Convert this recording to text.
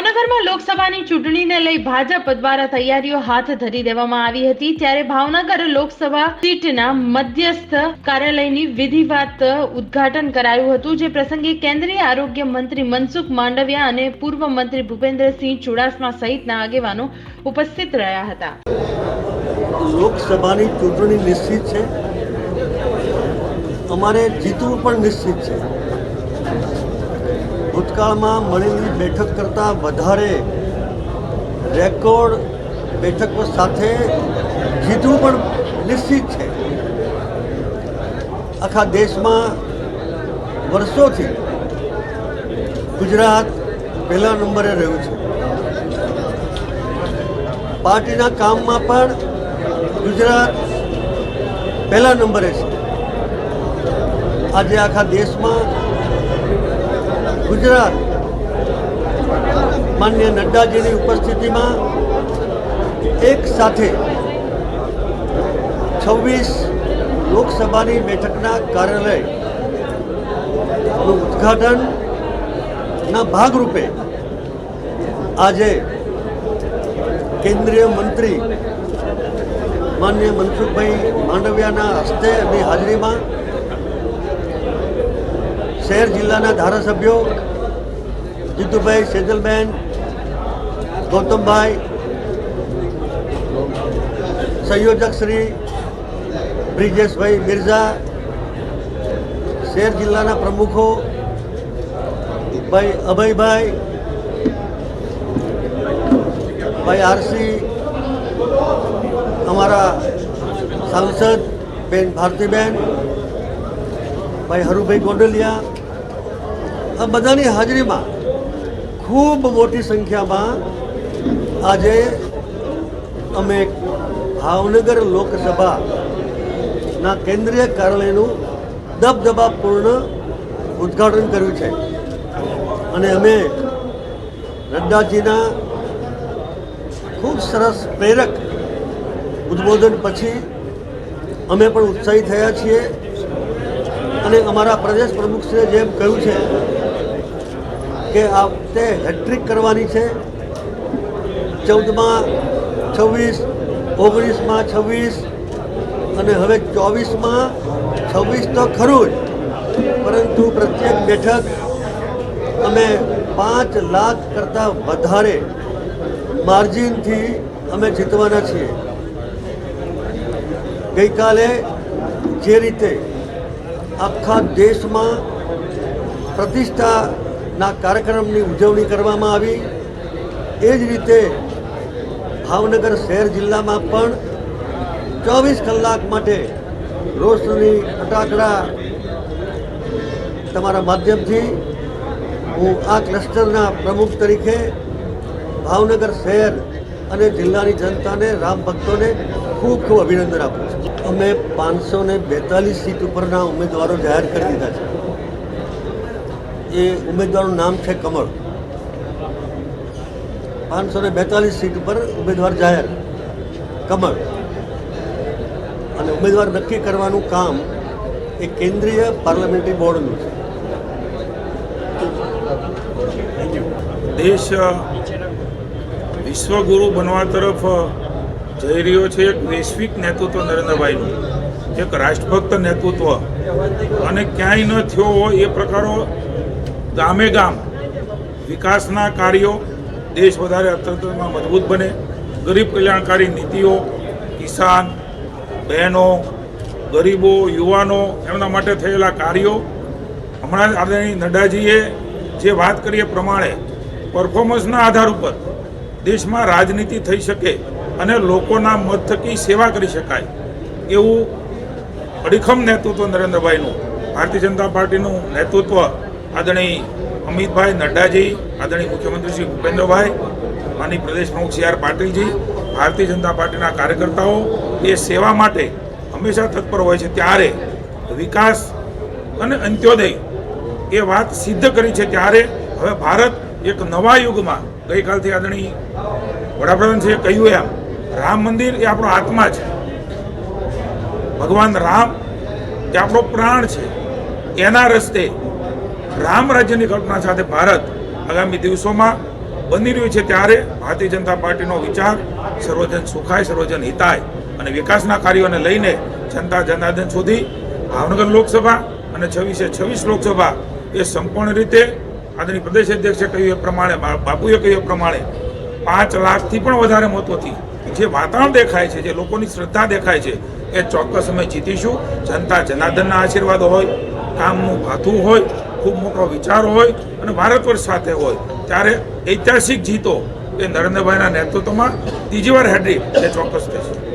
ભાવનગરમાં લોકસભાની ચૂંટણીને લઈ ભાજપ દ્વારા તૈયારીઓ હાથ ધરી દેવામાં આવી હતી, ત્યારે ભાવનગર લોકસભા સીટના મધ્યસ્થ કાર્યાલયની વિધિવત ઉદઘાટન કરાયું હતું, જે પ્રસંગે કેન્દ્રીય આરોગ્ય મંત્રી મનસુખ માંડવિયા અને પૂર્વ મંત્રી ભૂપેન્દ્રસિંહ ચુડાસમા સહિતના આગેવાનો ઉપસ્થિત રહ્યા હતા. લોકસભાની ચૂંટણી નિશ્ચિત છે? અમારે જીતવું પણ નિશ્ચિત છે. ભૂતકાળમાં મળેલી બેઠક કરતાં વધારે રેકોર્ડ બેઠકો સાથે જીતવું પણ નિશ્ચિત છે. આખા દેશમાં વર્ષોથી ગુજરાત પહેલા નંબરે રહ્યું છે. પાર્ટીના કામમાં પણ ગુજરાત પહેલા નંબરે છે. આજે આખા દેશમાં ગુજરાત. માન્ય નડ્ડાજીની ઉપસ્થિતિમાં એક સાથે છવ્વીસ લોકસભાની બેઠકના કાર્યાલયનું ઉદ્ઘાટનના ભાગરૂપે આજે કેન્દ્રીય મંત્રી માન્ય મનસુખભાઈ માંડવિયાના હસ્તે અને હાજરીમાં શહેર જિલ્લાના ધારાસભ્યો જીતુભાઈ સેજલબેન, ગૌતમભાઈ, સંયોજક શ્રી બ્રિજેશભાઈ મિર્ઝા શહેર જિલ્લાના પ્રમુખો ભાઈ અભયભાઈ, ભાઈ આરસી, અમારા સાંસદ બેન ભારતીબેન, ભાઈ હરુભાઈ ગોંડલિયા આ બધાની હાજરીમાં ખૂબ મોટી સંખ્યામાં આજે અમે ભાવનગર લોકસભાના કેન્દ્રીય કાર્યાલયનું દબદબાપૂર્ણ ઉદ્ઘાટન કર્યું છે. અને અમે નડ્ડાજીના ખૂબ સરસ પ્રેરક ઉદ્બોધન પછી અમે પણ ઉત્સાહી થયા છીએ. અને અમારા પ્રદેશ પ્રમુખશ્રીએ જેમ કહ્યું છે કે આ વખતે હેટ્રિક કરવાની છે? ચૌદમાં છવ્વીસ, ઓગણીસમાં છવ્વીસ અને હવે ચોવીસમાં છવ્વીસ તો ખરું જ. પરંતુ પ્રત્યેક બેઠક અમે પાંચ લાખ કરતાં વધારે માર્જિનથી અમે જીતવાના છીએ. ગઈકાલે જે રીતે આખા દેશમાં પ્રતિષ્ઠાના કાર્યક્રમની ઉજવણી કરવામાં આવી. એ જ રીતે ભાવનગર શહેર જિલ્લામાં પણ ચોવીસ કલાક માટે રોશની ફટાકડા તમારા માધ્યમથી હું આ ક્લસ્ટરના પ્રમુખ તરીકે ભાવનગર શહેર અને જિલ્લાની જનતાને, રામ ભક્તોને ખૂબ ખૂબ અભિનંદન આપું છું. અમે પાંચસો ને બેતાલીસ સીટ ઉપરના ઉમેદવારો જાહેર કરી દીધા છે. એ ઉમેદવારનું નામ છે કમળ. પાંચસો ને બેતાલીસ સીટ ઉપર ઉમેદવાર જાહેર. કમળ. અને ઉમેદવાર નક્કી કરવાનું કામ એ કેન્દ્રીય પાર્લામેન્ટરી બોર્ડનું છે. દેશ વિશ્વગુરુ બનવા તરફ જઈ રહ્યો છે એક વૈશ્વિક નેતૃત્વ નરેન્દ્રભાઈનું. એક રાષ્ટ્રભક્ત નેતૃત્વ. અને ક્યાંય ન થયો હોય એ પ્રકારો ગામે ગામ વિકાસના કાર્યો દેશ વધારે અર્થતંત્રમાં મજબૂત બને. ગરીબ કલ્યાણકારી નીતિઓ, કિસાન, બહેનો, ગરીબો, યુવાનો, એમના માટે થયેલા કાર્યો. હમણાં આદરણીય નડ્ડાજીએ જે વાત કરીએ પ્રમાણે પરફોર્મન્સના આધાર ઉપર દેશમાં રાજનીતિ થઈ શકે અને લોકોના મત થકી સેવા કરી શકાય એવું અડીખમ નેતૃત્વ નરેન્દ્રભાઈનું, ભારતીય જનતા પાર્ટીનું નેતૃત્વ આદરણીય અમિતભાઈ નડ્ડાજી, આદરણીય મુખ્યમંત્રી શ્રી ભૂપેન્દ્રભાઈ માની પ્રદેશ પ્રમુખ સી આર પાટીલજી, ભારતીય જનતા પાર્ટીના કાર્યકર્તાઓ, એ સેવા માટે હંમેશા તત્પર હોય છે. ત્યારે વિકાસ અને અંત્યોદય એ વાત સિદ્ધ કરી છે. ત્યારે હવે ભારત એક નવા યુગમાં, ગઈકાલથી આદરણીય વડાપ્રધાન છે કહ્યું એમ, રામ મંદિર એ આપણો આત્મા છે. ભગવાન રામ એ આપણો પ્રાણ છે. એના રસ્તે રામ રાજ્યની કલ્પના સાથે ભારત આગામી દિવસોમાં બની રહ્યું છે ત્યારે ભારતીય જનતા પાર્ટીનો વિચાર સર્વજન સુખાય, સર્વજન હિતાય અને વિકાસના કાર્યોને લઈને જનતા જનાર્દન સુધી ભાવનગર લોકસભા અને છવ્વીસે છવ્વીસ લોકસભા એ સંપૂર્ણ રીતે આદરણીય પ્રદેશ અધ્યક્ષે કહ્યું એ પ્રમાણે બાપુએ કહ્યું પ્રમાણે પાંચ લાખથી પણ વધારે મતોથી જે વાતાવરણ દેખાય છે, જે લોકોની શ્રદ્ધા દેખાય છે, એ ચોક્કસ અમે જીતીશું. જનતા જનાર્દનના આશીર્વાદ હોય, કામનું ભાથું હોય ખૂબ મોટો વિચાર હોય અને ભારત વર્ષ સાથે હોય. ત્યારે ઐતિહાસિક જીતો એ નરેન્દ્રભાઈના નેતૃત્વમાં ત્રીજી વાર હેડ્રી એ ચોક્કસ થશે